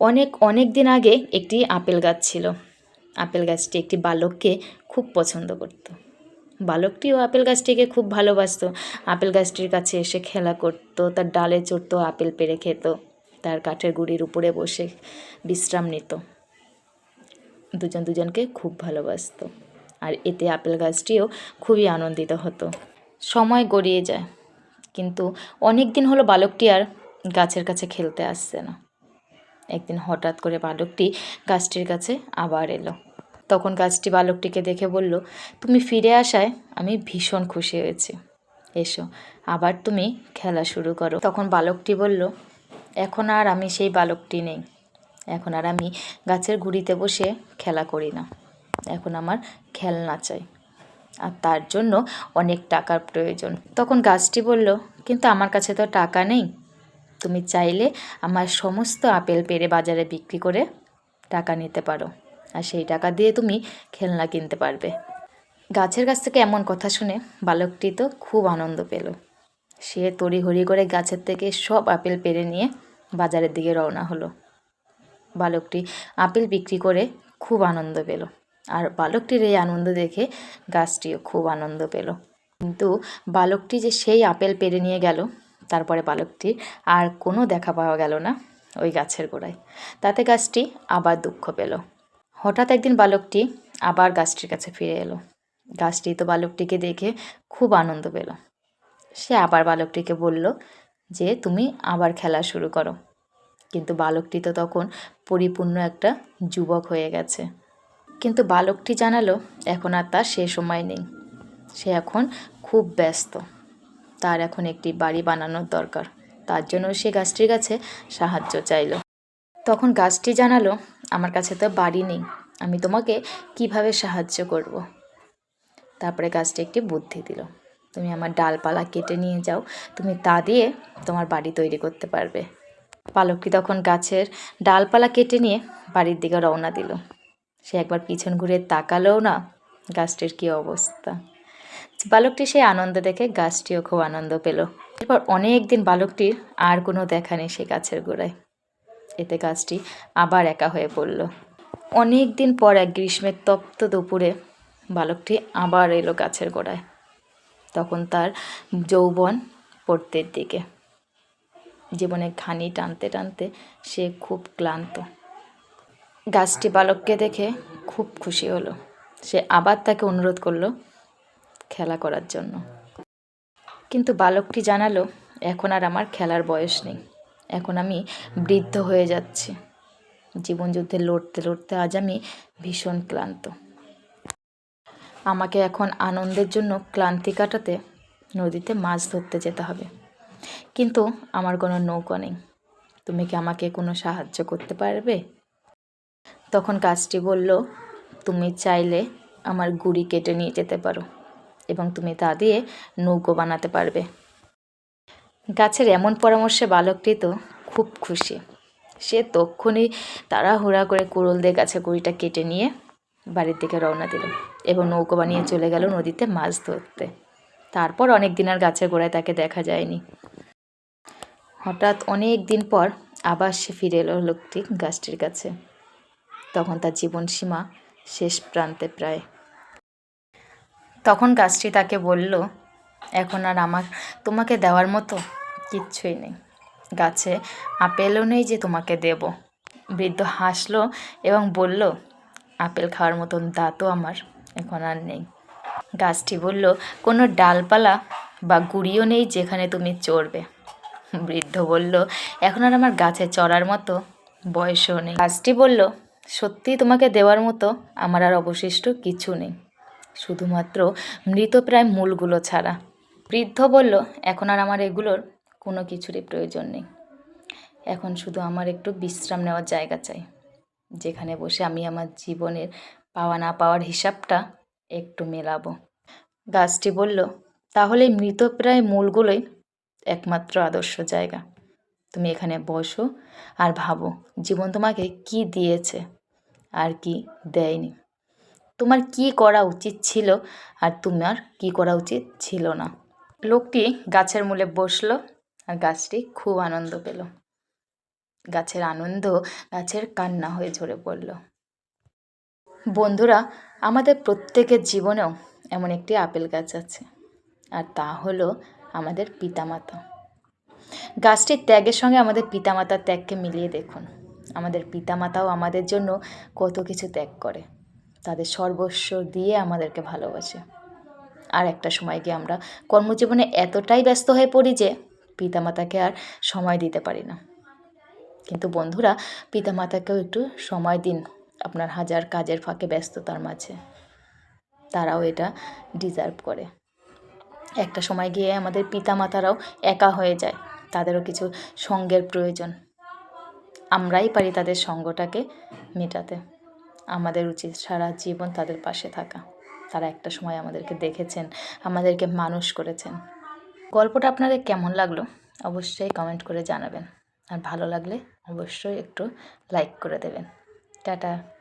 অনেক অনেক দিন আগে একটি আপেল গাছ ছিল। আপেল গাছটি একটি বালককে খুব পছন্দ করত। বালকটিও আপেল গাছটিকে খুব ভালোবাসতো। আপেল গাছটির কাছে এসে খেলা করতো, তার ডালে চড়তো, আপেল পেড়ে খেত, তার কাঠের গুঁড়ির উপরে বসে বিশ্রাম নিত। দুজন দুজনকে খুব ভালোবাসতো। আর এতে আপেল গাছটিও খুবই আনন্দিত হতো। সময় গড়িয়ে যায়। কিন্তু অনেক দিন হলো বালকটি আর গাছের কাছে খেলতে আসছে না। একদিন হঠাৎ করে বালকটি গাছটির কাছে আবার এলো। তখন গাছটি বালকটিকে দেখে বলল, তুমি ফিরে আসায় আমি ভীষণ খুশি হয়েছি। এসো, আবার তুমি খেলা শুরু করো। তখন বালকটি বলল, এখন আর আমি সেই বালকটি নেই। এখন আর আমি গাছের গুঁড়িতে বসে খেলা করি না। এখন আমার খেলনা চাই। আর তার জন্য অনেক টাকার প্রয়োজন। তখন গাছটি বলল, কিন্তু আমার কাছে তো টাকা নেই। তুমি চাইলে আমার সমস্ত আপেল পেরে বাজারে বিক্রি করে টাকা নিতে পারো। আর সেই টাকা দিয়ে তুমি খেলনা কিনতে পারবে। গাছের কাছ থেকে এমন কথা শুনে বালকটি তো খুব আনন্দ পেল। সে তড়িঘড়ি করে গাছের থেকে সব আপেল পেরে নিয়ে বাজারের দিকে রওনা হলো। বালকটি আপেল বিক্রি করে খুব আনন্দ পেল। আর বালকটির এই আনন্দ দেখে গাছটিও খুব আনন্দ পেল। কিন্তু বালকটি যে সেই আপেল পেরে নিয়ে গেল তারপরে বালকটির আর কোনো দেখা পাওয়া গেল না ওই গাছের গোড়ায়। তাতে গাছটি আবার দুঃখ পেল। হঠাৎ একদিন বালকটি আবার গাছটির কাছে ফিরে এলো। গাছটি তো বালকটিকে দেখে খুব আনন্দ পেল। সে আবার বালকটিকে বলল যে, তুমি আবার খেলা শুরু করো। কিন্তু বালকটি তো তখন পরিপূর্ণ একটা যুবক হয়ে গেছে। কিন্তু বালকটি জানালো, এখন আর তার সে সময় নেই। সে এখন খুব ব্যস্ত। তার এখন একটি বাড়ি বানানোর দরকার। তার জন্য সে গাছটির কাছে সাহায্য চাইল। তখন গাছটি জানালো, আমার কাছে তো বাড়ি নেই, আমি তোমাকে কীভাবে সাহায্য করব। তারপরে গাছটি একটি বুদ্ধি দিল, তুমি আমার ডালপালা কেটে নিয়ে যাও, তুমি তা দিয়ে তোমার বাড়ি তৈরি করতে পারবে। পালকটি তখন গাছের ডালপালা কেটে নিয়ে বাড়ির দিকে রওনা দিল। সে একবার পিছন ঘুরে তাকালেও না, গাছটির কী অবস্থা। বালকটি সেই আনন্দ দেখে গাছটিও খুব আনন্দ পেল। এরপর অনেক দিন বালকটির আর কোনো দেখা নেই সে গাছের গোড়ায়। এতে গাছটি আবার একা হয়ে পড়ল। অনেক দিন পর এক গ্রীষ্মের তপ্ত দুপুরে বালকটি আবার এলো গাছের গোড়ায়। তখন তার যৌবন পড়তের দিকে। জীবনে ঘানি টানতে টানতে সে খুব ক্লান্ত। গাছটি বালককে দেখে খুব খুশি হলো। সে আবার তাকে অনুরোধ করল খেলা করার জন্য। কিন্তু বালকটি জানালো, এখন আর আমার খেলার বয়স নেই। এখন আমি বৃদ্ধ হয়ে যাচ্ছি। জীবনযুদ্ধে লড়তে লড়তে আজ আমি ভীষণ ক্লান্ত। আমাকে এখন আনন্দের জন্য ক্লান্তি কাটাতে নদীতে মাছ ধরতে যেতে হবে। কিন্তু আমার কোনো নৌকা নেই। তুমি কি আমাকে কোনো সাহায্য করতে পারবে? তখন কাজটি বলল, তুমি চাইলে আমার গুড়ি কেটে নিয়ে যেতে পারো। এবং তুমি তা দিয়ে নৌকো বানাতে পারবে। গাছের এমন পরামর্শে বালকটি তো খুব খুশি। সে তক্ষণই তাড়াহুড়া করে কুড়োল দিয়ে গাছের গুড়িটা কেটে নিয়ে বাড়ির দিকে রওনা দিল এবং নৌকো বানিয়ে চলে গেল নদীতে মাছ ধরতে। তারপর অনেক দিন আর গাছের গোড়ায় তাকে দেখা যায়নি। হঠাৎ অনেক দিন পর আবার সে ফিরে এলো লোকটি গাছটির কাছে। তখন তার জীবন সীমা শেষ প্রান্তে প্রায় তখন গাছটি তাকে বলল, এখন আর আমার, তোমাকে দেওয়ার মতো কিচ্ছুই নেই। গাছে আপেলও নেই যে তোমাকে দেব। বৃদ্ধ হাসলো এবং বলল, আপেল খাওয়ার মতন দাঁতও আমার এখন আর নেই। গাছটি বলল, কোনো ডালপালা বা গুড়িও নেই যেখানে তুমি চড়বে। বৃদ্ধ বলল, এখন আর আমার গাছে চড়ার মতো বয়সও নেই। গাছটি বলল সত্যি তোমাকে দেওয়ার মতো আমার আর অবশিষ্ট কিছু নেই। শুধুমাত্র মৃতপ্রায় মূলগুলো ছাড়া। বৃদ্ধ বলল, এখন আর আমার এগুলোর কোনো কিছুরই প্রয়োজন নেই। এখন শুধু আমার একটু বিশ্রাম নেওয়ার জায়গা চাই। যেখানে বসে আমি আমার জীবনের পাওয়া না পাওয়ার হিসাবটা একটু মেলাবো। গাছটি বলল, তাহলে মৃতপ্রায় মূলগুলোই একমাত্র আদর্শ জায়গা। তুমি এখানে বসো আর ভাবো, জীবন তোমাকে কি দিয়েছে আর কি দেয়নি। তোমার কি করা উচিত ছিল আর তোমার কি করা উচিত ছিল না? লোকটি গাছের মূলে বসল আর গাছটি খুব আনন্দ পেল। গাছের আনন্দ, গাছের কান্না হয়ে ঝরে পড়ল। বন্ধুরা, আমাদের প্রত্যেকের জীবনেও এমন একটি আপেল গাছ আছে আর তা হলো আমাদের পিতামাতা। গাছটির ত্যাগের সঙ্গে আমাদের পিতামাতার ত্যাগকে মিলিয়ে দেখুন। আমাদের পিতামাতাও আমাদের জন্য কত কিছু ত্যাগ করে। তাদের সর্বস্ব দিয়ে আমাদেরকে ভালোবাসে। আর একটা সময় গিয়ে আমরা কর্মজীবনে এতটাই ব্যস্ত হয়ে পড়ি যে পিতামাতাকে আর সময় দিতে পারি না। কিন্তু বন্ধুরা, পিতামাতাকেও একটু সময় দিন আপনার হাজার কাজের ফাঁকে ব্যস্ততার মাঝে। তারাও এটা ডিজার্ভ করে। একটা সময় গিয়ে আমাদের পিতামাতারাও একা হয়ে যায়, তাদেরও কিছু সঙ্গের প্রয়োজন। আমরাই পারি তাদের সঙ্গটাকে মেটাতে। আমাদের উচিত সারা জীবন তাদের পাশে থাকা। তারা একটা সময় আমাদেরকে দেখেছেন, আমাদেরকে মানুষ করেছেন। গল্পটা আপনাদের কেমন লাগল অবশ্যই কমেন্ট করে জানাবেন। আর ভালো লাগলে অবশ্যই একটু লাইক করে দেবেন। টাটা।